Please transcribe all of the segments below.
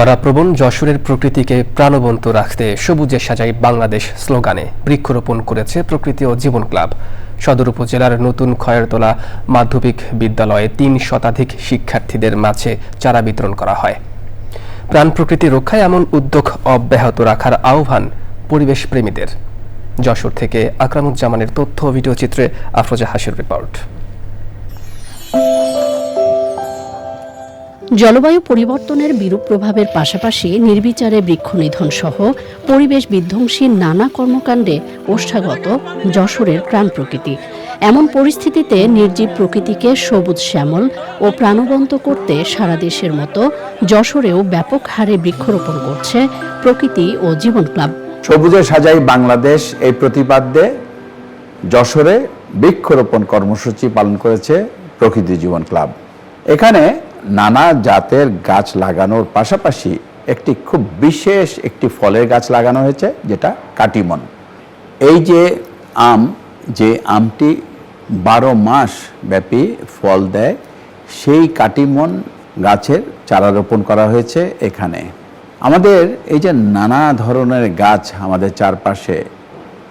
খরাপ্রবণ যশোরের প্রকৃতিকে প্রাণবন্ত রাখতে সবুজে সাজাই বাংলাদেশ স্লোগানে বৃক্ষরোপণ করেছে প্রকৃতি ও জীবন ক্লাব। সদর উপজেলার নতুন খয়েরতলা মাধ্যমিক বিদ্যালয়ে তিন শতাধিক শিক্ষার্থীদের মাঝে চারা বিতরণ করা হয়। প্রাণ প্রকৃতি রক্ষায় এমন উদ্যোগ অব্যাহত রাখার আহ্বান পরিবেশ প্রেমীদের যশোর থেকে আকরামুজ্জামানের তথ্য ভিডিও চিত্রে আফরোজা হাসির রিপোর্ট। জলবায়ু পরিবর্তনের বিরূপ প্রভাবের পাশাপাশি নির্বিচারে বৃক্ষনিধন সহ পরিবেশ বিধ্বংসী নানা কর্মকাণ্ডে ওষ্ঠাগত যশোরের প্রাণ প্রকৃতি। এমন পরিস্থিতিতে নির্জীব প্রকৃতিকে সবুজ শ্যামল ও প্রাণবন্ত করতে সারা দেশের মতো যশোরেও ব্যাপক হারে বৃক্ষরোপণ করছে প্রকৃতি ও জীবন ক্লাব। সবুজে সাজাই বাংলাদেশ এই প্রতিপাদ্যে যশোরে বৃক্ষরোপণ কর্মসূচি পালন করেছে প্রকৃতি জীবন ক্লাব। এখানে নানা জাতের গাছ লাগানোর পাশাপাশি একটি খুব বিশেষ একটি ফলের গাছ লাগানো হয়েছে, যেটা কাটিমন। এই যে আম, যে আমটি বারো মাস ব্যাপী ফল দেয়, সেই কাটিমন গাছের চারা রোপণ করা হয়েছে এখানে। আমাদের এই যে নানা ধরনের গাছ আমাদের চারপাশে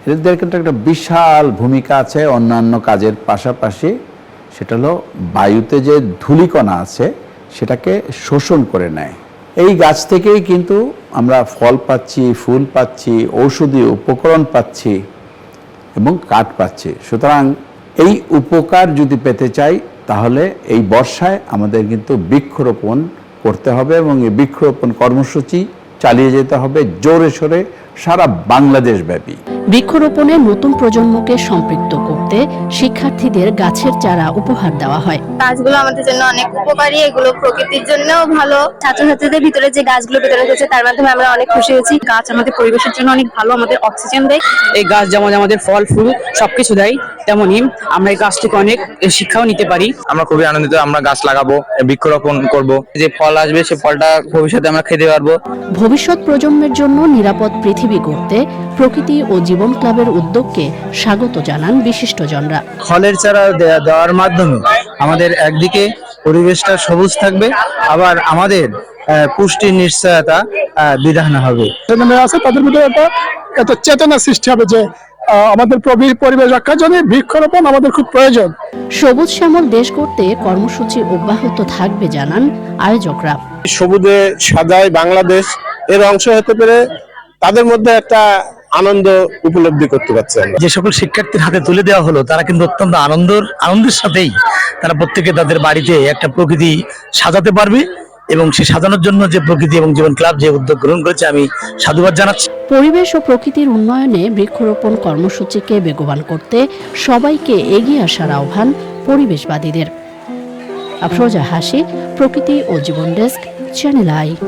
এদের কিন্তু একটা বিশাল ভূমিকা আছে অন্যান্য কাজের পাশাপাশি। সেটা হলো বায়ুতে যে ধূলিকণা আছে সেটাকে শোষণ করে নেয়। এই গাছ থেকেই কিন্তু আমরা ফল পাচ্ছি, ফুল পাচ্ছি, ঔষধি উপকরণ পাচ্ছি এবং কাঠ পাচ্ছি। সুতরাং এই উপকার যদি পেতে চাই, তাহলে এই বর্ষায় আমাদের কিন্তু বৃক্ষরোপণ করতে হবে এবং এই বৃক্ষরোপণ কর্মসূচি চালিয়ে যেতে হবে জোরে সোরে সারা বাংলাদেশ ব্যাপী বৃক্ষরোপণে নতুন প্রজন্মকে সম্পৃক্ত করতে শিক্ষার্থীদের গাছের চারা উপহার দেওয়া হয়। গাছগুলো আমাদের জন্য অনেক উপকারী এগুলো প্রকৃতির জন্যও ভালো। ছাত্রছাত্রীদের ভিতরে যে গাছগুলো বিতরণ করছে তার মাধ্যমে আমরা অনেক খুশি হয়েছি। গাছ আমাদের পরিবেশের জন্য অনেক ভালো আমাদের অক্সিজেন দেয়। এই গাছ যেমন আমাদের ফল ফুল সবকিছু দেয় তেমনই আমরা এই গাছ থেকে অনেক শিক্ষাও নিতে পারি। আমরা খুবই আনন্দিত আমরা গাছ লাগাবো বৃক্ষরোপণ করব। যে ফল আসবে সে ফলটা ভবিষ্যতে আমরা খেতে পারব। ভবিষ্যৎ প্রজন্মের জন্য নিরাপদ পৃথিবী গড়তে প্রকৃতি ও জীবন ক্লাবের উদ্যোগকে স্বাগত জানান বিশিষ্টজনরা। ফলের চারা দেয়া- দেওয়ার মাধ্যমে আমাদের একদিকে পরিবেশটা সবুজ থাকবে আবার আমাদের পুষ্টির নিশ্চয়তা বিধান হবে। আছে তাদের মধ্যে একটা একটা চেতনা সৃষ্টি হবে যে আমাদের প্রবি- পরিবেশ রক্ষার জন্য বৃক্ষরোপণ আমাদের খুব প্রয়োজন। সবুজ শ্যামল দেশ করতে কর্মসূচি অব্যাহত থাকবে জানান আয়োজকরা। সবুজে সাজায় বাংলাদেশ এর অংশ হতে পেরে তাদের মধ্যে একটা আনন্দ উপলব্ধি করতে পারছে আমরা। যে সকল শিক্ষার্থীর হাতে তুলে দেওয়া হলো তারা কিন্তু অত্যন্ত আনন্দের আনন্দের সাথেই তারা প্রত্যেকে তাদের বাড়িতে একটা প্রকৃতি সাজাতে পারবে এবং সে সাজানোর জন্য যে প্রকৃতি এবং জীবন ক্লাব যে উদ্যোগ গ্রহণ করেছে আমি সাধুবাদ জানাচ্ছি। পরিবেশ ও প্রকৃতির উন্নয়নে বৃক্ষরোপণ কর্মসূচিকে বেগবান করতে সবাইকে এগিয়ে আসার আহ্বান পরিবেশবাদীদের। আফরোজা হাসি প্রকৃতি ও জীবন ডেস্ক চ্যানেল আই।